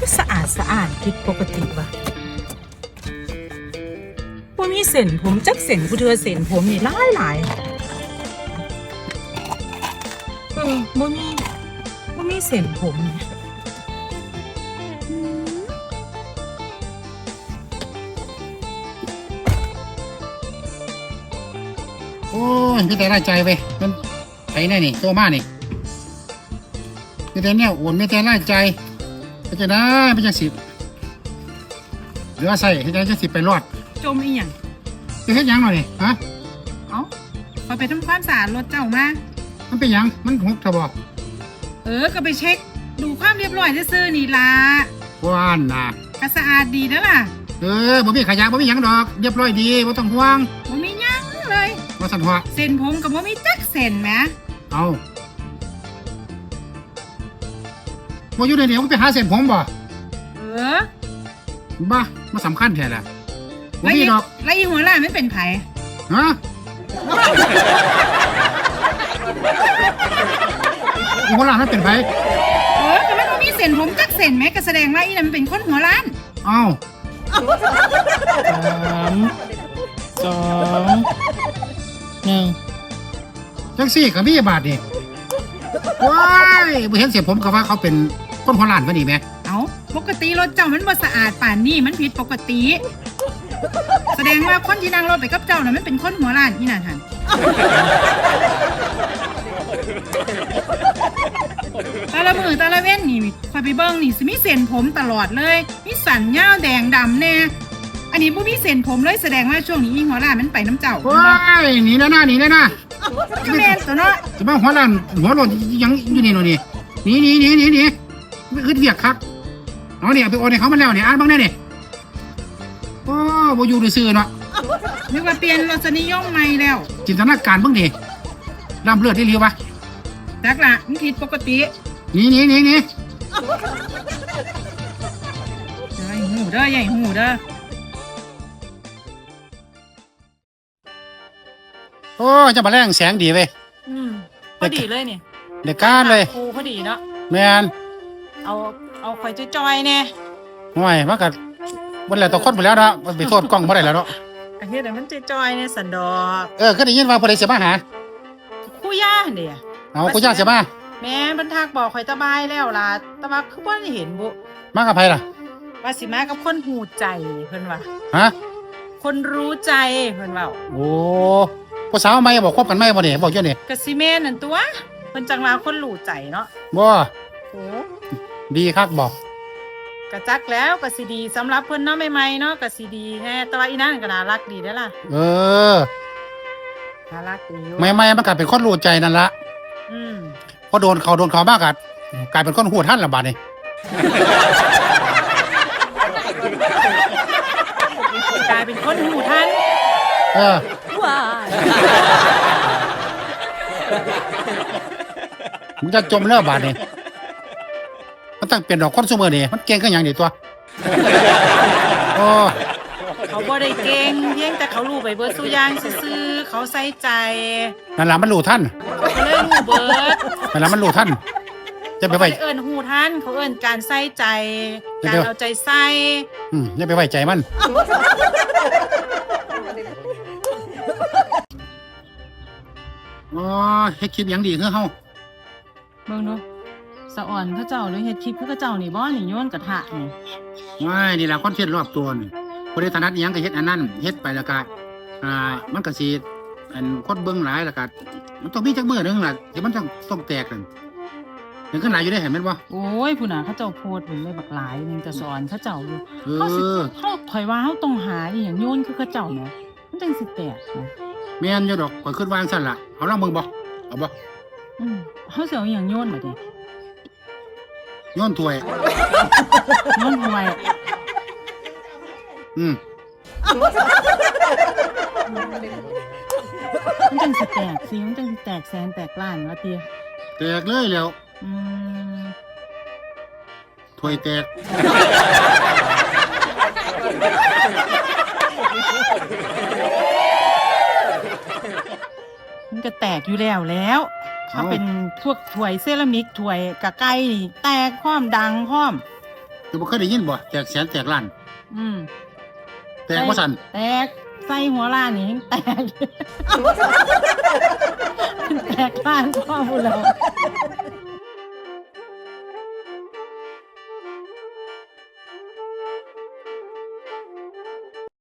ก็สะอาดสะอาดผิดปกติว่ะว่ามีเส้นผมจักเส้นกูเธอเส้นผมนี่หลายหลายเออบ่มีบ่มีเส้นผมเนี่ย อ้ยมีแต่รายใจไปมันไปแน่นี่โตมานี่มีแต่เนี่ยโอนมีแต่รายใจไปจะได้ไปจะสิบเหลือใส่ให้ใจจะสิบไปรอดจมอีหยังจะเฮ็ดหยังหน่อยนี่ฮะเอ้าพอไปทำความสะอาดรถเจ้ามา มันเป็นหยังมันหกทบบอกเออ ก็ไปเช็ค ดูความเรียบร้อยซื่อๆนี่ล่ะว่านนะก็สะอาดดีนะล่ะ เออบ่มีขยะบ่มีหยังดอก เรียบร้อยดีบ่ต้องห่วงบ่มีหยังเลย ว่าสันหัวเส้นผมกับบ่มีจักเส้นแหมเอาบ่อยู่ในเดี๋ยวมันไปหาเส้นผมบ่เออบ้ามาสำคัญแท้แหละบ่แล้วมีอีดอกแล้วอีหัวล้านไม่เป็นไผฮะอีหัวหลานมันเป็นไผเออก็มันบ่มีเส้นผมจักเส้นแหมก็แสดงว่าอีนั่นมันเป็นคนหัวล้าน เอ้าสามสอง หนึ่งจังซี่ก็มีบาทนี่ว้ายบ่เห็นเสียผมก็ว่าเขาเป็นคนหัวหลานวะนี่แหม่เอาปกติรถเจ้ามันบ่สะอาดป่านนี้มันผิดปกติ แสดงว่าคนที่นั่งรถไปกับเจ้าน่ะมันเป็นคนหัวล้านอีนั่นหั่นต่ละมือต่ละเว้นนี่คอยไปเบิ่งนี่สิมีเส้นผมตลอดเลยมีสันยาวแดงดำแน่ อันนี้บ่มีเส้นผมเลยแสดงว่าช่วงนี้อีหัวล้านมันไปน้ำเจ้าว้ายหนีแน่นะหนีแน่นะก็แม่นตัวเนาะจะมาหัวหลานหัวโลนยังอยู่นี่เนาะนี่หนีหนีหนีหนีหนีไม่อึดเวียกคักเอาเนี่ยเอาไปโอนให้เขามาแล้วเนี่ยอ่านบ้างแน่นี่โอ้บ่อยู่ซื่อๆเนาะนึกว่าเปลี่ยนรสนิยมใหม่แล้ว จินตนาการเบ้างดิลำเลือดที่เรียวปะจักละมันผิดปกติหนีหนีหนีหนี เด้อไอ้หูเด้อใหญ่หูเด้อ โอ้จะมาแรงแสงดีเว้ยอืมพอดีเลยนี่เด็กการเลยครูพอดีเนาะแมนเอาเอาข่อยจอยๆแน่ห่วยมันก็บนแล้วต่อคนไปแล้วเนาะมันไปโทษกล้องบ่ได้แล้วเนาะอันนี้แต่มันจอยๆเนี่ยสันดอกเออเคยได้ยินว่าผู้ใดเสียมาหาคู่ย่าเดียเอากูย่าเสียมาแม่บรรทักบอกข่อยตะบายแล้วล่ะแต่ว่าคือบ่ได้เห็นบุมากับไผล่ะว่าสิมากับคนหูใจเพิ่นว่าฮะคนรู้ใจเพิ่นเว้าโอ้ ผู้สาวไม่บอกคบกันไม่บ่เนี่ยบอกเจ้าเนี่ยก็สิแม่นนั่นตัวเพิ่นจังว่าคนรู้ใจเนาะบ่โอ้ดีคักบอกกะจักแล้วก็สิดีสำหรับเพิ่นเนาะใหม่ๆเนาะก็สิดีแน่แต่ว่าอีนั่นก็น่ารักดีเด้อล่ะเออน่ารักดีอยู่ไม่ไม่มันกลายเป็นคนรู้ใจนั่นละอืมพอโดนเขาโดนเขามากกัดกลายเป็นคนหูท่านละบาดนี่กลายเป็นคนหูทันเออ ว้ามันจะจมแล้วบาดนี่มันต้องเปลี่ยนดอกคนซูเมอร์นี่มันเก่งขึ้นอหย่างนี้ตัวโอ้เขาบ่ได้เก่งเพียงแต่เขารู้ไปเบิดสู้อย่างซื่อๆเขาใส่ใจนั่นละมันรู้ท่านเขาก็เลยหูเบิดนั่นละมันรู้ท่านจะไปเขาไว้ไม่ได้เอิ้นหูทันเขาเอิ้นการใส่ใจเดี๋กายวรเอาใจใส่ อืมอย่าไปไว้ใจมัน อ๋อเฮ็ดคลิปหยังดีคือเฮาเบิ่งดูสะอ่อนพระเจ้าหรือเฮ็ดคลิปพระเจ้านี่บ่นี่โยนกระทะนี่ว้ายนี่ล่ะคอนเทนต์รอบตัวนี่บ่ได้ถนัดอิหยังก็เฮ็ดอันนั้นเฮ็ดไปแล้วก็อ่ามันก็สิอันคนเบิ่งหลายแล้วก็มันต้องมีจักมื้อหนึงล่ะที่มันต้องต้องแตกนั่นยังขึ้นหลายอยู่ได้เห็นแม่นบ่โอ้ยผู้น่ะเขาเจ้าโพดเป็นเลยบักหลายนึงจะสอนพระเจ้าอยู่ เอเขาสิ อเขาถอยว่าเขาต้องหาอีหยังโยนคือพระเจ้าแหมมันจังสิแตกนะ แม่นอยู่ดอกข่อยคิดว่าจังซั่นล่ะเอาลองเบิ่งบ่เอาบ่อืมเขาสิเอาอีหยังโยนบัดนี้โย้อนถ้วย โยนห่วยอืมมันจังสิแตกสิมันจังสิแตกแสนแตกล้านว่าติแตกเลยแล้วอืมถ้วยแตก ตกอยู่แล้วแล้วถ้าเป็นพวกถ้วยเซรามิกถ้วยกะไก่นี่แตกพร้อมดังพร้อมคือบ่เคยได้ยินบ่แตกแสนแตกล้าน อืมแตกว่าสั่นแตกใส่หัวล้านนี่ยังแตก แตกล้านพ่อพูดแล้ว